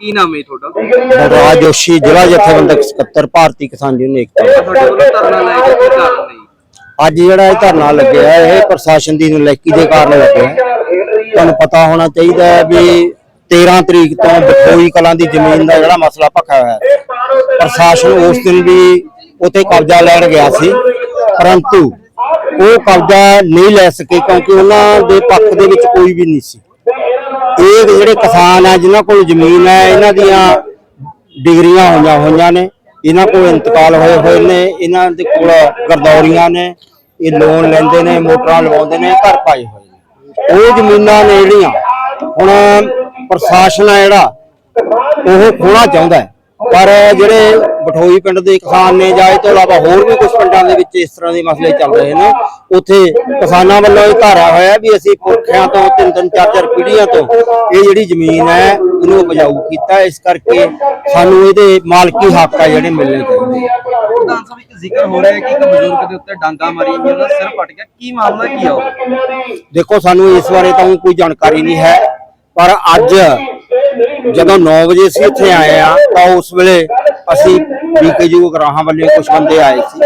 ਕੀ ਨਾਮ ਹੈ ਤੁਹਾਡਾ? ਬਲਰਾਜ ਜੋਸ਼ੀ ਜ਼ਿਲ੍ਹਾ ਜਥੇਬੰਦਕ ਸਕੱਤਰ ਭਾਰਤੀ ਕਿਸਾਨ ਯੂਨੀਅਨ ਏਕਤਾ। ਤੁਹਾਡੇ ਵੱਲੋਂ ਧਰਨਾ ਲਾਇਆ ਗਿਆ ਕੀ ਕਾਰਨ ਨਹੀਂ ਅੱਜ ਜਿਹੜਾ ਇਹ ਧਰਨਾ ਲੱਗਿਆ ਇਹ ਪ੍ਰਸ਼ਾਸਨ ਦੀ ਨਲਾਇਕੀ ਦੇ ਕਾਰਨ ਲੱਗਿਆ। ਤੁਹਾਨੂੰ ਪਤਾ ਹੋਣਾ ਚਾਹੀਦਾ ਹੈ ਵੀ 13 ਤਰੀਕ ਤੋਂ ਬਖੋਈ ਕਲਾਂ ਦੀ ਜ਼ਮੀਨ ਦਾ ਜਿਹੜਾ ਮਸਲਾ ਭਖਿਆ ਹੋਇਆ ਹੈ। ਪ੍ਰਸ਼ਾਸਨ ਉਸ ਦਿਨ ਵੀ ਉਤੇ ਕਬਜ਼ਾ ਲੈਣ ਗਿਆ ਸੀ ਪਰੰਤੂ ਉਹ ਕਬਜ਼ਾ ਨਹੀਂ ਲੈ ਸਕੇ ਕਿਉਂਕਿ ਉਹਨਾਂ ਦੇ ਪੱਖ ਦੇ ਵਿੱਚ ਕੋਈ ਵੀ ਨਹੀਂ ਸੀ। ਇਹ ਜਿਹੜੇ ਕਿਸਾਨ ਆ, ਜਿਨ੍ਹਾਂ ਕੋਲ ਜ਼ਮੀਨ ਹੈ, ਇਹਨਾਂ ਦੀਆਂ ਡਿਗਰੀਆਂ ਹੋਈਆਂ ਹੋਈਆਂ ਨੇ, ਇਹਨਾਂ ਕੋਲ ਇੰਤਕਾਲ ਹੋਏ ਹੋਏ ਨੇ, ਇਹਨਾਂ ਦੇ ਕੋਲ ਗਰਦੌਰੀਆਂ ਨੇ, ਇਹ ਲੋਨ ਲੈਂਦੇ ਨੇ, ਮੋਟਰਾਂ ਲਵਾਉਂਦੇ ਨੇ, ਘਰ ਪਾਏ ਹੋਏ ਨੇ। ਉਹ ਜ਼ਮੀਨਾਂ ਨੇ ਜਿਹੜੀਆਂ, ਹੁਣ ਪ੍ਰਸ਼ਾਸਨ ਆ ਜਿਹੜਾ, ਉਹ ਖੋਣਾ ਚਾਹੁੰਦਾ ਹੈ। ਪਰ ਜਿਹੜੇ ਬਠੋਈ ਪਿੰਡ ਦੇ ਕਿਸਾਨ ਨੇ ਜਾਂ ਇਹ ਤੋਂ ਇਲਾਵਾ ਹੋਰ ਵੀ ਕੁਝ ਪਿੰਡਾਂ ਦੇ ਵਿੱਚ ਇਸ ਤਰ੍ਹਾਂ ਦੇ ਮਸਲੇ ਚੱਲ ਰਹੇ ਨੇ ਉੱਥੇ ਕਿਸਾਨਾਂ ਵੱਲੋਂ ਇਹ ਧਾਰਿਆ ਹੋਇਆ ਵੀ ਅਸੀਂ ਪੁਰਖਿਆਂ ਤੋਂ ਤਿੰਨ ਤਿੰਨ ਚਾਰ ਚਾਰ ਪੀੜ੍ਹੀਆਂ ਤੋਂ ਇਹ ਜਿਹੜੀ ਜ਼ਮੀਨ ਹੈ ਇਹਨੂੰ ਉਪਜਾਊ ਕੀਤਾ ਇਸ ਕਰਕੇ ਸਾਨੂੰ ਇਹਦੇ ਮਾਲਕੀ ਹੱਕ ਆ ਜਿਹੜੇ ਮਿਲਣੇ ਚਾਹੀਦੇ ਪ੍ਰਧਾਨ ਸਾਹਿਬ ਇੱਕ ਜ਼ਿਕਰ ਹੋ ਰਿਹਾ ਹੈ ਕਿ ਇੱਕ ਬਜ਼ੁਰਗ ਦੇ ਉੱਤੇ ਡਾਂਗਾ ਮਾਰੀ ਗਈ ਉਹਦਾ ਸਿਰ ਪਟ ਗਿਆ। ਕੀ ਮਾਮਲਾ ਕੀ ਆ ਦੇਖੋ ਸਾਨੂੰ ਇਸ ਬਾਰੇ ਤਾਂ ਕੋਈ ਜਾਣਕਾਰੀ ਨਹੀਂ ਹੈ ਪਰ ਅੱਜ ਜਦੋਂ 9 ਵਜੇ ਅਸੀਂ ਇੱਥੇ ਆਏ ਆ, ਤਾਂ ਉਸ ਵੇਲੇ ਅਸੀਂ ਬੀਕੇਯੂ ਗਰਾਹਾਂ ਵੱਲੋਂ ਕੁਝ ਬੰਦੇ ਆਏ ਸੀ।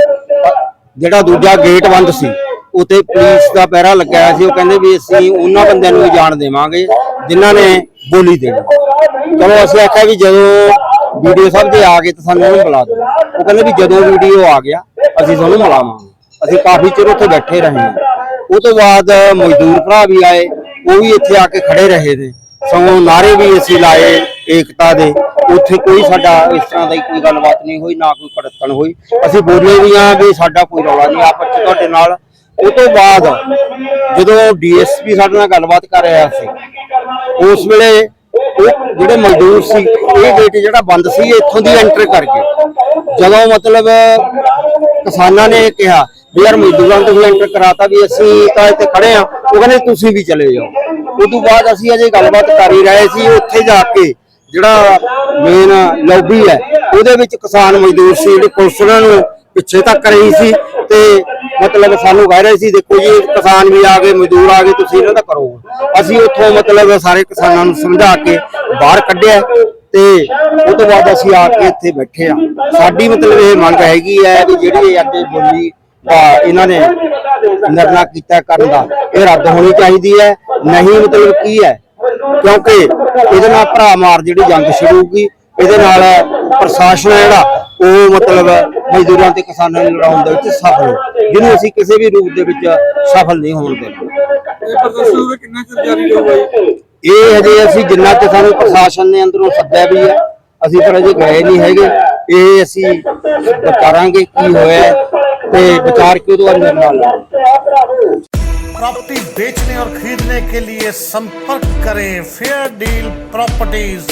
ਜਿਹੜਾ ਦੂਜਾ ਗੇਟ ਬੰਦ ਸੀ, ਉਤੇ ਪੁਲਿਸ ਦਾ ਪਹਿਰਾ ਲੱਗਿਆ ਸੀ। ਉਹ ਕਹਿੰਦੇ ਵੀ ਅਸੀਂ ਉਹਨਾਂ ਬੰਦਿਆਂ ਨੂੰ ਵੀ ਜਾਣ ਦੇਵਾਂਗੇ, ਜਿਨ੍ਹਾਂ ਨੇ ਬੋਲੀ ਦੇਣੀ। ਚਲੋ ਅਸੀਂ ਆਖਿਆ ਵੀ ਜਦੋਂ ਵੀਡੀਓ ਸਾਹਿਬ ਦੇ ਆ ਗਏ ਤਾਂ ਸਾਨੂੰ ਉਹਨੂੰ ਬੁਲਾ ਦਿਓ। ਉਹ ਕਹਿੰਦੇ ਵੀ ਜਦੋਂ ਵੀਡੀਓ ਆ ਗਿਆ, ਅਸੀਂ ਤੁਹਾਨੂੰ ਮਿਲਾਵਾਂਗੇ ਅਸੀਂ ਕਾਫੀ ਚਿਰ ਉੱਥੇ ਬੈਠੇ ਰਹੇ ਹਾਂ। ਉਹ ਤੋਂ ਬਾਅਦ ਮਜ਼ਦੂਰ ਭਰਾ ਵੀ ਆਏ, ਉਹ ਵੀ ਇੱਥੇ ਆ ਕੇ ਖੜੇ ਰਹੇ ਨੇ। ਸਗੋਂ ਨਾਰੇ ਵੀ ਅਸੀਂ ਲਾਏ ਏਕਤਾ ਦੇ। ਉੱਥੇ ਕੋਈ ਸਾਡਾ ਇਸ ਤਰ੍ਹਾਂ ਦੀ ਕੋਈ ਗੱਲਬਾਤ ਨਹੀਂ ਹੋਈ, ਨਾ ਕੋਈ ਭੜਕਣ ਹੋਈ। ਅਸੀਂ ਬੋਲੇ ਵੀ ਆ ਵੀ ਸਾਡਾ ਕੋਈ ਰੌਲਾ ਨਹੀਂ, ਆਪਸ ਚ ਤੁਹਾਡੇ ਨਾਲ। ਉਹ ਤੋਂ ਬਾਅਦ ਜਦੋਂ ਡੀਐਸਪੀ ਸਾਡੇ ਨਾਲ ਗੱਲਬਾਤ ਕਰ ਰਿਹਾ ਸੀ, ਉਸ ਵੇਲੇ ਉਹ ਜਿਹੜੇ ਮਜ਼ਦੂਰ ਸੀ, ਇਹ ਗੇਟ ਜਿਹੜਾ ਬੰਦ ਸੀ ਇੱਥੋਂ ਦੀ ਐਂਟਰ ਕਰਕੇ। ਜਦੋਂ ਮਤਲਬ ਕਿਸਾਨਾਂ ਨੇ ਕਿਹਾ ਵੀ ਯਾਰ ਮਜ਼ਦੂਰਾਂ ਨੂੰ ਤੁਸੀਂ ਐਂਟਰ ਕਰਾਤਾ ਵੀ ਅਸੀਂ ਤਾਂ ਇੱਥੇ ਖੜੇ ਆ ਉਹ ਕਹਿੰਦੇ ਤੁਸੀਂ ਵੀ ਚਲੇ ਜਾਓ। ਉਸ ਤੋਂ ਬਾਅਦ ਅਸੀਂ ਅਜੇ ਗੱਲਬਾਤ ਕਰ ਹੀ ਰਹੇ ਸੀ, ਉੱਥੇ ਜਾ ਕੇ ਜਿਹੜਾ ਮੇਨ ਲੌਬੀ ਹੈ, ਉਹਦੇ ਵਿੱਚ ਕਿਸਾਨ ਮਜ਼ਦੂਰ ਸੀ, ਜਿਹੜੇ ਪੁਲਿਸ ਨੂੰ ਪਿੱਛੇ ਤੱਕ ਰਹੀ ਸੀ ਤੇ ਮਤਲਬ ਸਾਨੂੰ ਕਹਿ ਰਹੇ ਸੀ, ਦੇਖੋ ਜੀ, ਕਿਸਾਨ ਵੀ ਆ ਗਏ, ਮਜ਼ਦੂਰ ਆ ਗਏ, ਤੁਸੀਂ ਇਹਨਾਂ ਦਾ ਕਰੋ। ਅਸੀਂ ਉੱਥੋਂ ਮਤਲਬ ਸਾਰੇ ਕਿਸਾਨਾਂ ਨੂੰ ਸਮਝਾ ਕੇ ਬਾਹਰ ਕੱਢਿਆ ਤੇ ਉਹ ਤੋਂ ਬਾਅਦ ਅਸੀਂ ਆ ਕੇ ਇੱਥੇ ਬੈਠੇ ਆ ਸਾਡੀ ਮਤਲਬ ਇਹ ਮੰਗ ਹੈਗੀ ਹੈ ਵੀ ਜਿਹੜੀ ਇਹ ਅੱਜ ਬੋਲੀ ਇਹਨਾਂ ਨੇ ਨਿਰਣਾ ਕੀਤਾ ਕਰਨ ਦਾ। ਇਹ ਰੱਦ ਹੋਣੀ ਚਾਹੀਦੀ ਹੈ ਨਹੀਂ ਮਤਲਬ ਕੀ ਹੈ? ਕਿਉਂਕਿ ਇਹਦੇ ਨਾਲ ਭਰਾ ਮਾਰ ਜਿਹੜੀ ਜੰਗ ਸ਼ੁਰੂ ਹੋਊਗੀ ਇਹਦੇ ਨਾਲ ਪ੍ਰਸ਼ਾਸਨ ਹੈ ਜਿਹੜਾ ਉਹ ਮਤਲਬ ਮਜ਼ਦੂਰਾਂ ਤੇ ਕਿਸਾਨਾਂ ਨੂੰ ਲੜਾਉਣ ਦੇ ਵਿੱਚ ਸਫਲ ਜਿਹਨੂੰ ਅਸੀਂ ਕਿਸੇ ਵੀ ਰੂਪ ਦੇ ਵਿੱਚ ਸਫਲ ਨਹੀਂ ਹੋਣ ਦੇਣਾ। ਇਹ ਪ੍ਰਦਰਸ਼ਨ ਦਾ ਕਿੰਨਾ ਚਿਰ ਜਾਰੀ ਰਹੂਗਾ ਇਹ ਹਜੇ ਅਸੀਂ ਜਿੰਨਾ ਕਿ ਸਾਨੂੰ ਪ੍ਰਸ਼ਾਸਨ ਨੇ ਅੰਦਰੋਂ ਸੱਦਿਆ ਵੀ ਹੈ ਅਸੀਂ ਪਰ ਅਜੇ ਗਏ ਨਹੀਂ ਹੈਗੇ। ਇਹ ਅਸੀਂ ਵਿਚਾਰਾਂਗੇ ਕੀ ਹੋਇਆ ਤੇ विचार के द्वारा निर्माण प्रॉपर्टी बेचने और खरीदने के लिए संपर्क करें फेयर डील प्रॉपर्टीज